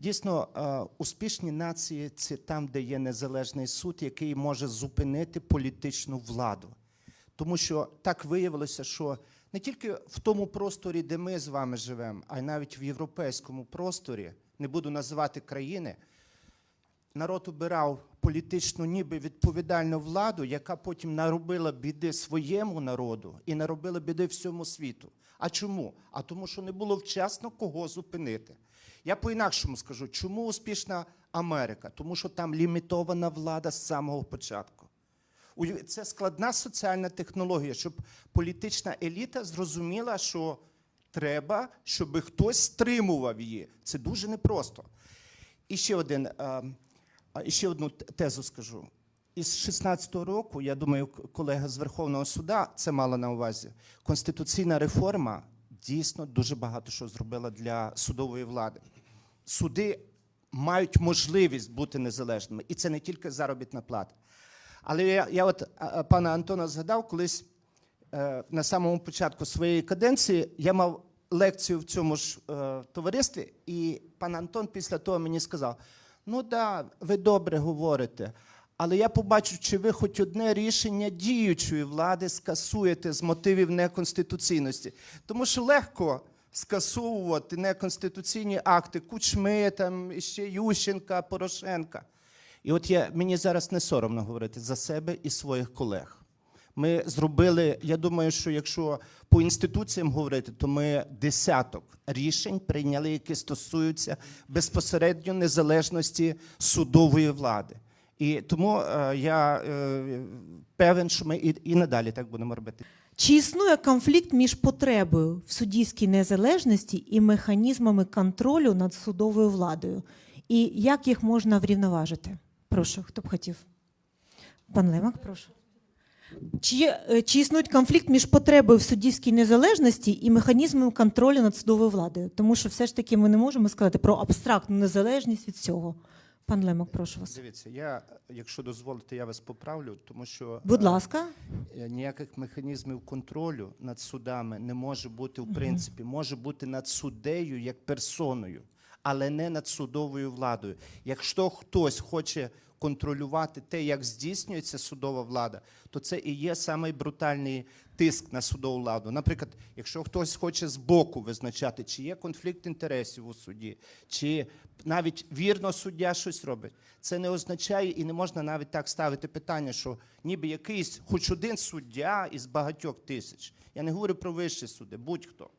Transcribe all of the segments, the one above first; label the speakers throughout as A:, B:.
A: Дійсно, е, успішні нації це там, де є незалежний суд, який може зупинити політичну владу. Тому що так виявилося, що не тільки в тому просторі, де ми з вами живемо, а й навіть в європейському просторі, не буду називати країни, народ обирав політичну, ніби відповідальну владу, яка потім наробила біди своєму народу і наробила біди всьому світу. А чому? А тому, що не було вчасно кого зупинити. Я по-інакшому скажу, чому успішна Америка? Тому що там лімітована влада з самого початку. Це складна соціальна технологія, щоб політична еліта зрозуміла, що треба, щоб хтось стримував її. Це дуже непросто. І ще один, е, і ще одну тезу скажу. Із 16-го року, я думаю, колега з Верховного суда це мала на увазі. Конституційна реформа дійсно дуже багато що зробила для судової влади. Суди мають можливість бути незалежними, і це не тільки заробітна плата. Але я, я от пана Антона згадав, колись е, на самому початку своєї каденції я мав лекцію в цьому ж е, товаристві, і пан Антон після того мені сказав: ну да, ви добре говорите, але я побачу, чи ви хоч одне рішення діючої влади скасуєте з мотивів неконституційності. Тому що легко скасовувати неконституційні акти Кучми, там, ще Ющенка, Порошенка. І от я, мені зараз не соромно говорити за себе і своїх колег. Ми зробили, я думаю, що якщо по інституціям говорити, то ми десяток рішень прийняли, які стосуються безпосередньо незалежності судової влади. І тому е, я е, певен, що ми і надалі так будемо робити.
B: Чи існує конфлікт між потребою в суддівській незалежності і механізмами контролю над судовою владою? І як їх можна врівноважити? Прошу, хто б хотів? Пан Лемак, прошу. Чи, е, чи існує конфлікт між потребою в суддівській незалежності і механізмом контролю над судовою владою? Тому що все ж таки ми не можемо сказати про абстрактну незалежність від цього. Пан Лемок, прошу вас.
A: Дивіться, я, якщо дозволите, я вас поправлю, тому що
B: Будь
A: е,
B: ласка.
A: Е, ніяких механізмів контролю над судами не може бути в принципі, може бути над суддею як персоною, але не над судовою владою. Якщо хтось хоче контролювати те, як здійснюється судова влада, то це і є самий брутальний тиск на судову владу. Наприклад, якщо хтось хоче збоку визначати, чи є конфлікт інтересів у суді, чи навіть вірно суддя щось робить, це не означає і не можна навіть так ставити питання, що ніби якийсь, хоч один суддя із багатьох тисяч. Я не говорю про вищі суди, будь-хто.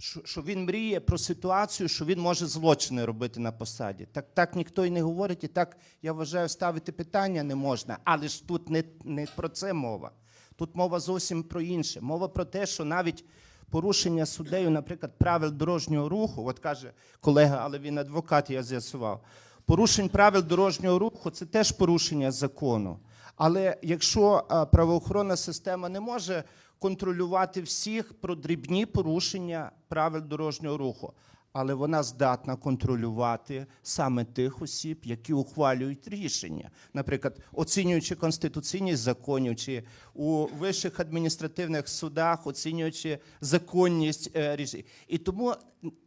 A: Що, він мріє про ситуацію, що він може злочини робити на посаді. Так, так ніхто і не говорить, і так я вважаю, ставити питання не можна. Але ж тут не, не про це мова. Тут мова зовсім про інше. Мова про те, що навіть порушення суддею, наприклад, правил дорожнього руху, от каже колега, але він адвокат, я з'ясував. Порушень правил дорожнього руху це теж порушення закону. Але якщо правоохоронна система не може контролювати всіх про дрібні порушення правил дорожнього руху, але вона здатна контролювати саме тих осіб, які ухвалюють рішення, наприклад, оцінюючи конституційність законів, чи у вищих адміністративних судах, оцінюючи законність е, рішень. І тому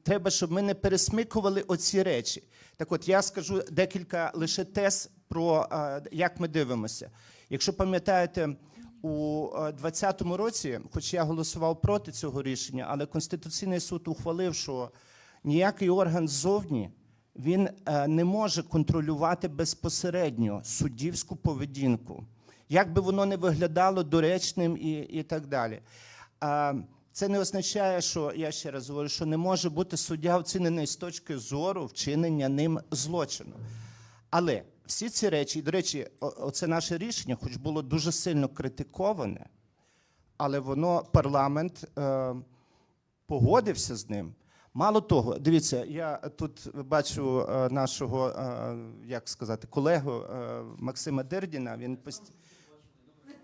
A: треба, щоб ми не пересмикували оці речі. Так, от я скажу декілька лише тез про е, як ми дивимося. Якщо пам'ятаєте, у 2020 році, хоч я голосував проти цього рішення, але Конституційний суд ухвалив, що ніякий орган ззовні він е, не може контролювати безпосередньо суддівську поведінку, як би воно не виглядало доречним і, і так далі. Це не означає, що я ще раз говорю, що не може бути суддя оцінений з точки зору вчинення ним злочину. Але всі ці речі, і до речі, оце наше рішення, хоч було дуже сильно критиковане, але воно парламент е, погодився з ним. Мало того, дивіться, я тут бачу е, нашого, е, як сказати, колегу е, Максима Дирдіна. Він пост...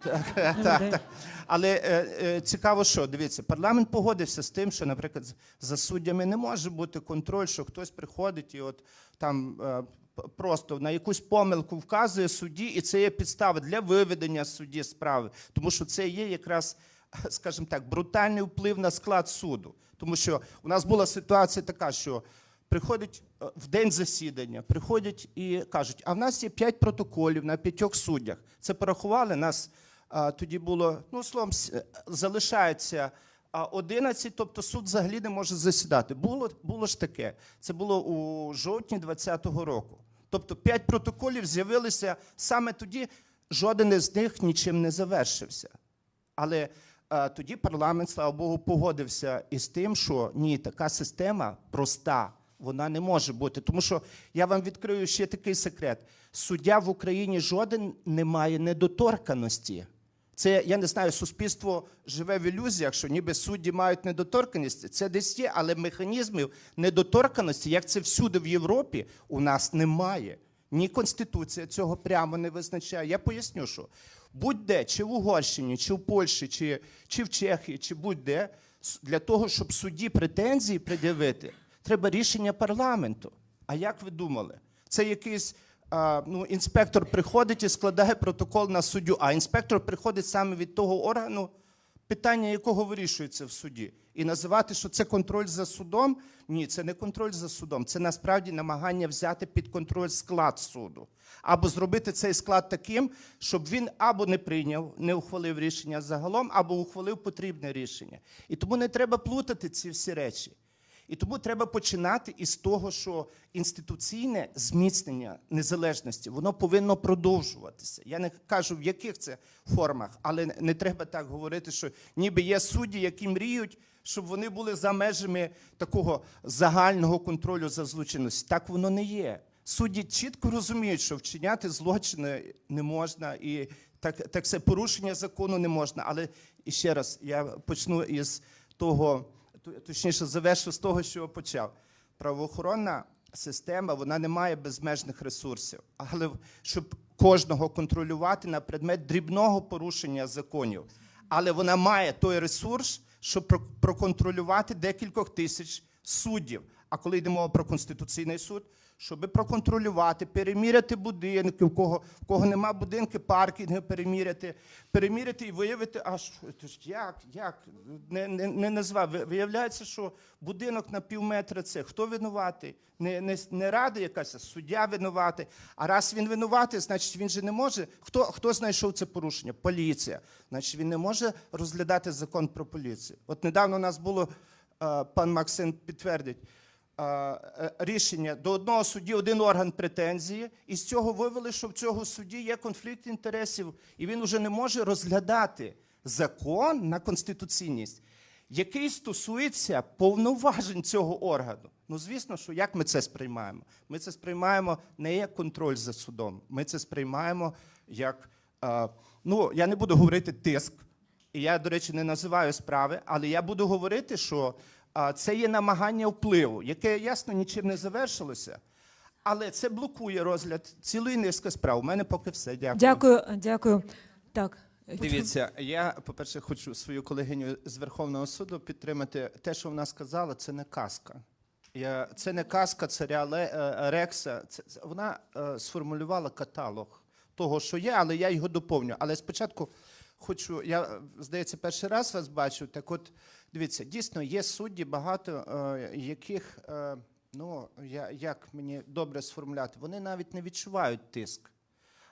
A: так, так, так. Але е, е, цікаво, що дивіться, парламент погодився з тим, що, наприклад, за суддями не може бути контроль, що хтось приходить і от там е, просто на якусь помилку вказує судді, і це є підстава для виведення судді справи, тому що це є якраз, скажімо так, брутальний вплив на склад суду. Тому що у нас була ситуація така, що приходять е, в день засідання, приходять і кажуть: а в нас є п'ять протоколів на п'ятьох суддях. Це порахували нас. Тоді було, ну словом, е, залишається а, 11, тобто суд взагалі не може засідати. Було, було ж таке. Це було у жовтні 2020 року. Тобто п'ять протоколів з'явилися саме тоді, жоден із них нічим не завершився. Але е, тоді парламент, слава Богу, погодився із тим, що ні, така система проста, вона не може бути. Тому що я вам відкрию ще такий секрет: суддя в Україні жоден не має недоторканості. Це я не знаю, суспільство живе в ілюзіях, що ніби судді мають недоторканість. Це десь є, але механізмів недоторканості, як це всюди в Європі, у нас немає. Ні Конституція цього прямо не визначає. Я поясню, що будь-де, чи в Угорщині, чи в Польщі, чи, чи в Чехії, чи будь-де, для того, щоб судді претензії пред'явити, треба рішення парламенту. А як ви думали? Це якийсь ну, інспектор приходить і складає протокол на суддю, а інспектор приходить саме від того органу, питання якого вирішується в суді. І називати, що це контроль за судом. Ні, це не контроль за судом. Це насправді намагання взяти під контроль склад суду. Або зробити цей склад таким, щоб він або не прийняв, не ухвалив рішення загалом, або ухвалив потрібне рішення. І тому не треба плутати ці всі речі. І тому треба починати із того, що інституційне зміцнення незалежності воно повинно продовжуватися. Я не кажу, в яких це формах, але не- треба так говорити, що ніби є судді, які мріють, щоб вони були за межами такого загального контролю за злочинністю. Так воно не є. Судді чітко розуміють, що вчиняти злочини не можна, і так, так це порушення закону не можна. Але і ще раз я почну із того точніше завершу з того, що почав. Правоохоронна система вона не має безмежних ресурсів, але щоб кожного контролювати на предмет дрібного порушення законів. Але вона має той ресурс, щоб проконтролювати декількох тисяч суддів. А коли йде мова про конституційний суд, щоб проконтролювати, переміряти будинки, в кого, в кого нема будинки, паркінги переміряти, переміряти і виявити, а що, як, як, не, не, не назвав. Ви- Виявляється, що будинок на пів метра це хто винуватий? Не, не, не рада якась, а суддя винуватий. А раз він винуватий, значить він же не може. Хто, хто знайшов це порушення? Поліція. Значить, він не може розглядати закон про поліцію. От недавно у нас було, е, пан Максим підтвердить, рішення до одного судді один орган претензії, і з цього вивели, що в цього судді є конфлікт інтересів, і він уже не може розглядати закон на конституційність, який стосується повноважень цього органу. Ну, звісно, що як ми це сприймаємо? Ми це сприймаємо не як контроль за судом, ми це сприймаємо як, е, ну, я не буду говорити тиск, і я, до речі, не називаю справи, але я буду говорити, що це є намагання впливу, яке ясно нічим не завершилося, але це блокує розгляд цілої низки справ. У мене поки все. Дякую.
B: Дякую, дякую. Так.
A: Дивіться, я, по-перше, хочу свою колегиню з Верховного суду підтримати. Те, що вона сказала, це не казка. Я, це не казка царя Ле- е, Рекса. Це, це- вона е, сформулювала каталог того, що є, але я його доповню. Але спочатку хочу, я, е, здається, перший раз вас бачу. Так от, дивіться, дійсно є судді, багато е, яких, е, ну, я, як мені добре сформулювати, вони навіть не відчувають тиск.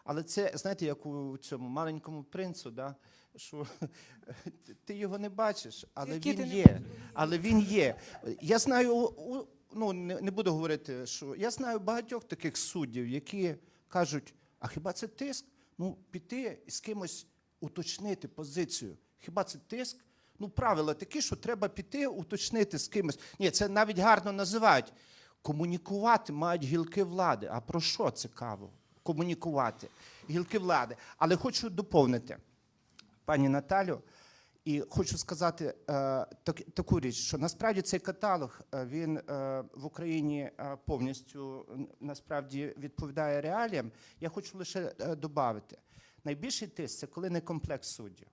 A: Але це, знаєте, як у цьому маленькому принцу, да? що ти його не бачиш, але
B: Який
A: він
B: не
A: є. Але він є. Я знаю, ну не буду говорити, що я знаю багатьох таких суддів, які кажуть: а хіба це тиск? Ну, піти з кимось уточнити позицію. Хіба це тиск? Ну, правила такі, що треба піти, уточнити з кимось. Ні, це навіть гарно називають. Комунікувати мають гілки влади. А про що цікаво? Комунікувати. Гілки влади. Але хочу доповнити пані Наталю. І хочу сказати е, так, таку річ, що насправді цей каталог е, він е, в Україні е, повністю насправді відповідає реаліям. Я хочу лише е, додати. Найбільший тиск це коли не комплекс суддів.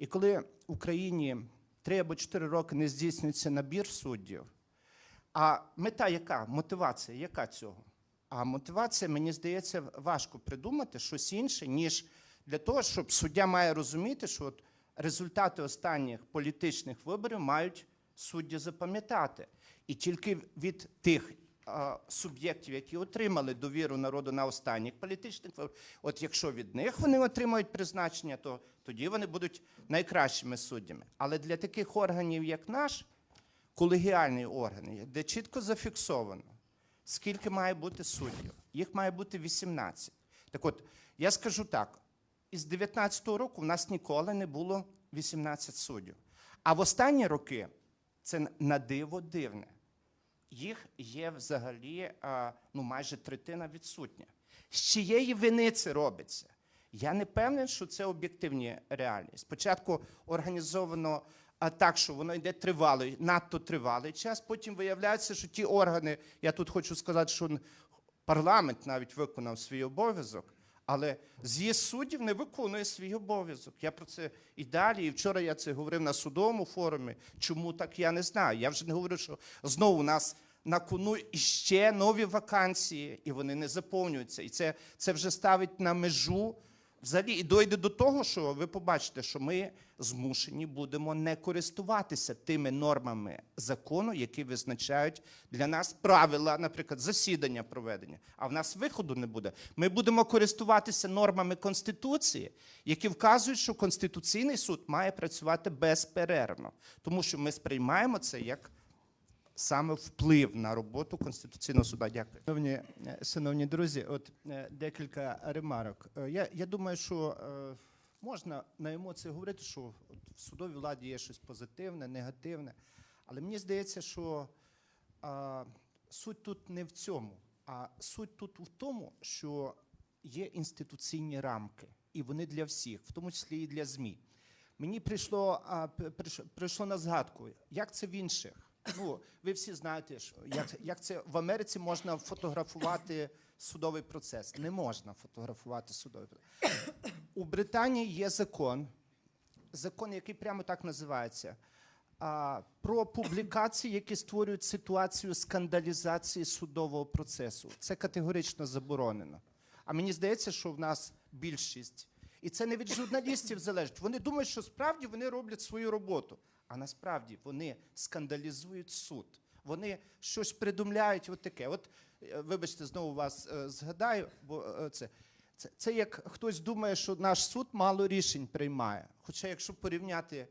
A: І коли в Україні три або чотири роки не здійснюється набір суддів, а мета яка? Мотивація яка цього? А мотивація, мені здається, важко придумати щось інше, ніж для того, щоб суддя має розуміти, що от результати останніх політичних виборів мають судді запам'ятати. І тільки від тих суб'єктів, які отримали довіру народу на останніх політичних от якщо від них вони отримають призначення, то тоді вони будуть найкращими суддями. Але для таких органів, як наш, колегіальні органи, де чітко зафіксовано, скільки має бути суддів. Їх має бути 18. Так от, я скажу так: із 19-го року в нас ніколи не було 18 суддів. А в останні роки це на диво дивне. Їх є взагалі а, ну, майже третина відсутня. З чиєї вини це робиться? Я не певний, що це об'єктивні реалії. Спочатку організовано а, так, що воно йде тривалий, надто тривалий час. Потім виявляється, що ті органи, я тут хочу сказати, що парламент навіть виконав свій обов'язок, але з'їзд суддів не виконує свій обов'язок. Я про це і далі. І вчора я це говорив на судовому форумі. Чому так я не знаю. Я вже не говорю, що знову у нас на кону іще нові вакансії, і вони не заповнюються. І це, це вже ставить на межу. Взагалі, і дойде до того, що ви побачите, що ми змушені будемо не користуватися тими нормами закону, які визначають для нас правила, наприклад, засідання проведення. А в нас виходу не буде. Ми будемо користуватися нормами Конституції, які вказують, що Конституційний суд має працювати безперервно, тому що ми сприймаємо це як саме вплив на роботу Конституційного суду. Дякую. Шановні, е, шановні друзі, от е, декілька ремарок. Е, Я, я думаю, що можна на емоціях говорити, що от в судовій владі є щось позитивне, негативне. Але мені здається, що а, суть тут не в цьому, а суть тут в тому, що є інституційні рамки, і вони для всіх, в тому числі і для ЗМІ. Мені прийшло, а, прийшло на згадку, як це в інших. Ну, ви всі знаєте, як, як це в Америці можна фотографувати судовий процес. Не можна фотографувати судовий процес. У Британії є закон, закон, який прямо так називається. Про публікації, які створюють ситуацію скандалізації судового процесу. Це категорично заборонено. А мені здається, що в нас більшість. І це не від журналістів залежить. Вони думають, що справді вони роблять свою роботу. А насправді вони скандалізують суд. Вони щось придумляють, от таке. От, е, вибачте, знову вас е, згадаю, бо е, це. Це, це як хтось думає, що наш суд мало рішень приймає. Хоча, якщо порівняти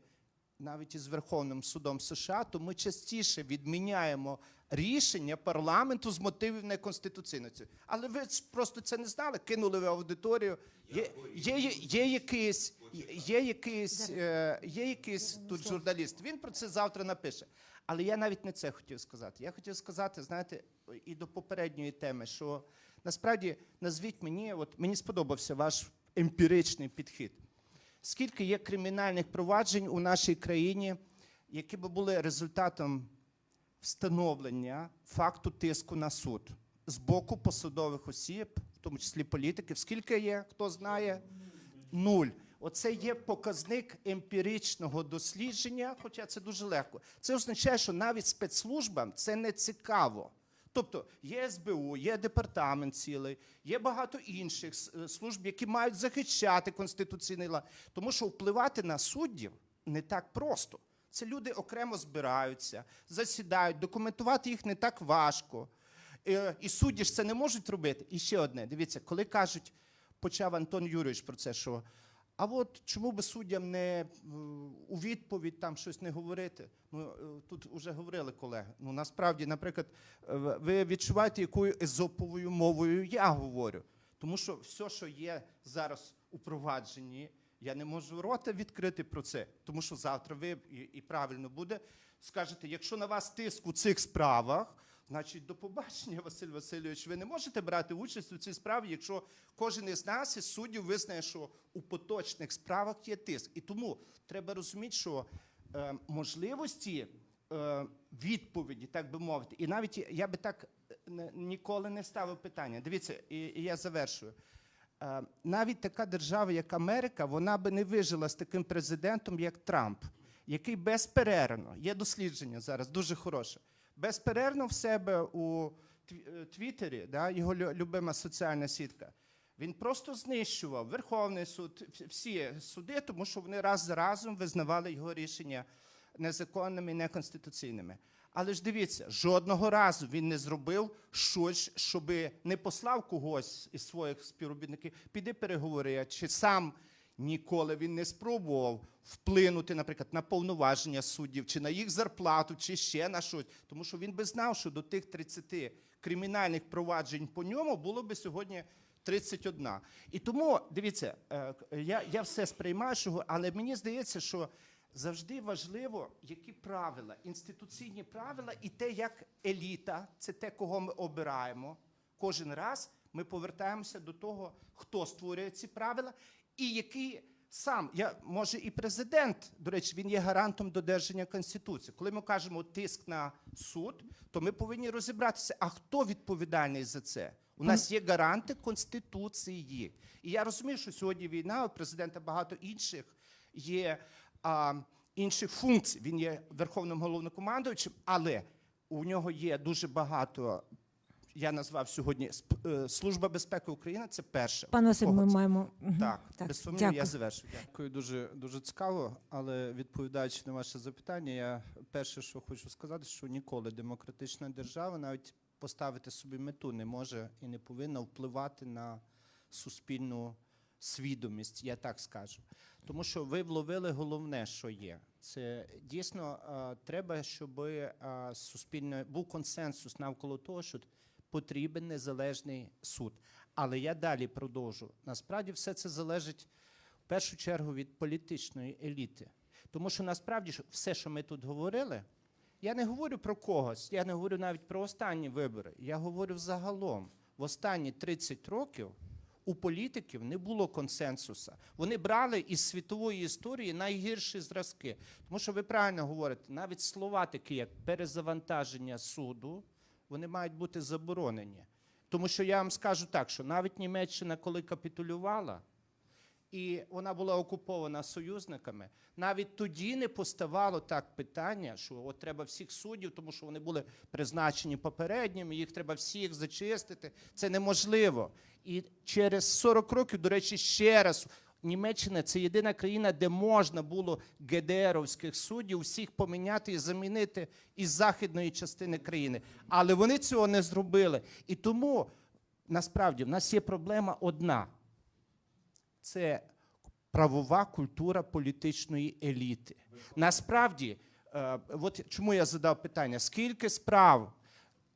A: навіть із Верховним судом США, то ми частіше відміняємо рішення парламенту з мотивів неконституційності. Але ви ж просто це не знали, кинули в аудиторію. Є, є, є, є якийсь, є якийсь, е, є якийсь тут журналіст. Він про це завтра напише. Але я навіть не це хотів сказати. Я хотів сказати, знаєте, і до попередньої теми, що насправді назвіть мені, от мені сподобався ваш емпіричний підхід. Скільки є кримінальних проваджень у нашій країні, які би були результатом встановлення факту тиску на суд з боку посадових осіб, в тому числі політиків? Скільки є, хто знає? Нуль. Оце є показник емпіричного дослідження, хоча це дуже легко. Це означає, що навіть спецслужбам це не цікаво. Тобто є СБУ, є департамент цілий, є багато інших е, служб, які мають захищати конституційний лад. Тому що впливати на суддів не так просто. Це люди окремо збираються, засідають, документувати їх не так важко. Е, І судді ж це не можуть робити. І ще одне: дивіться, коли кажуть, почав Антон Юрійович про це, що а от чому би суддям не у відповідь там щось не говорити? Ну е, тут вже говорили колеги. Ну насправді, наприклад, е, ви відчуваєте, якою езоповою мовою я говорю. Тому що все, що є зараз у провадженні, я не можу рота відкрити про це. Тому що завтра ви і правильно буде, скажете, якщо на вас тиск у цих справах, значить до побачення, Василь Васильович, ви не можете брати участь у цій справі, якщо кожен із нас, із суддів, визнає, що у поточних справах є тиск. І тому треба розуміти, що е, можливості е, відповіді, так би мовити, і навіть я- би так е, ніколи не ставив питання. Дивіться, і, і я завершую. Е, навіть така держава, як Америка, вона би не вижила з таким президентом, як Трамп, який безперервно, є дослідження зараз дуже хороше, безперервно в себе у е, Твіттері, да, його любима соціальна сітка, він просто знищував Верховний суд, всі суди, тому що вони раз за разом визнавали його рішення незаконними і неконституційними.
C: Але ж дивіться, жодного разу він не зробив щось, щоб не послав когось із своїх співробітників, піди переговори, чи сам ніколи він не спробував вплинути, наприклад, на повноваження суддів, чи на їх зарплату, чи ще на щось. Тому що він би знав, що до тих 30 кримінальних проваджень по ньому було би сьогодні 31. І тому, дивіться, е, я, я все сприймаю, але мені здається, що завжди важливо, які правила, інституційні правила, і те, як еліта, це те, кого ми обираємо. Кожен раз ми повертаємося до того, хто створює ці правила, і який сам, я, може, і президент, до речі, він є гарантом додержання Конституції. Коли ми кажемо тиск на суд, то ми повинні розібратися, а хто відповідальний за це? У нас є гаранти Конституції. І я розумію, що сьогодні війна, у президента багато інших є а, інших функцій. Він є верховним головнокомандуючим, але у нього є дуже багато. Я назвав сьогодні сп- е, Служба безпеки України. Це перше.
B: Пан Василь, ми
C: це?
B: маємо.
C: Так,
B: Так,
C: без сумніву,
B: дякую.
C: я завершу. Дякую.
A: Дуже, дуже цікаво. Але відповідаючи на ваше запитання, я перше, що хочу сказати, що ніколи демократична держава навіть поставити собі мету не може і не повинна впливати на суспільну свідомість, я так скажу. Тому що ви вловили головне, що є. Це дійсно треба, щоб суспільне був консенсус навколо того, що потрібен незалежний суд. Але я далі продовжу. Насправді все це залежить в першу чергу від політичної еліти. Тому що насправді все, що ми тут говорили, я не говорю про когось, я не говорю навіть про останні вибори. Я говорю взагалом. В останні 30 років у політиків не було консенсуса. Вони брали із світової історії найгірші зразки. Тому що ви правильно говорите, навіть слова такі, як перезавантаження суду, вони мають бути заборонені. Тому що я вам скажу так, що навіть Німеччина, коли капітулювала, і вона була окупована союзниками, навіть тоді не поставало так питання, що от треба всіх суддів, тому що вони були призначені попередніми, їх треба всіх зачистити. Це неможливо. І через 40 років, до речі, ще раз. Німеччина це єдина країна, де можна було ГДРовських суддів всіх поміняти і замінити із західної частини країни. Але вони цього не зробили. І тому насправді в нас є проблема одна це правова культура політичної еліти. Насправді, е, от чому я задав питання: скільки справ,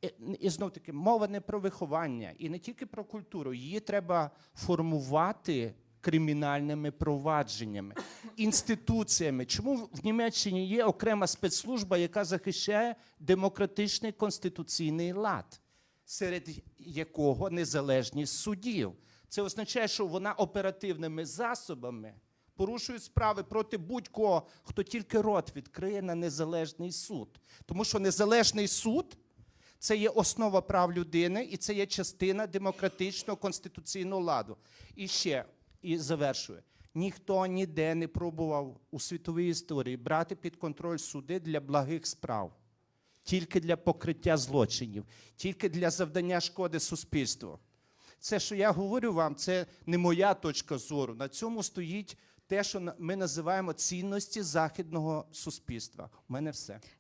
A: е, і знов таки, мова не про виховання, і не тільки про культуру, її треба формувати. Кримінальними провадженнями, інституціями. Чому в Німеччині є окрема спецслужба, яка захищає демократичний конституційний лад, серед якого незалежність судів? Це означає, що вона оперативними засобами порушує справи проти будь-кого, хто тільки рот відкриє на незалежний суд. Тому що незалежний суд це є основа прав людини і це є частина демократичного конституційного ладу. І ще і завершую. Ніхто ніде не пробував у світовій історії брати під контроль суди для благих справ, тільки для покриття злочинів, тільки для завдання шкоди суспільству. Це, що я говорю вам, це не моя точка зору. На цьому стоїть те, що ми називаємо цінності західного суспільства. У мене все.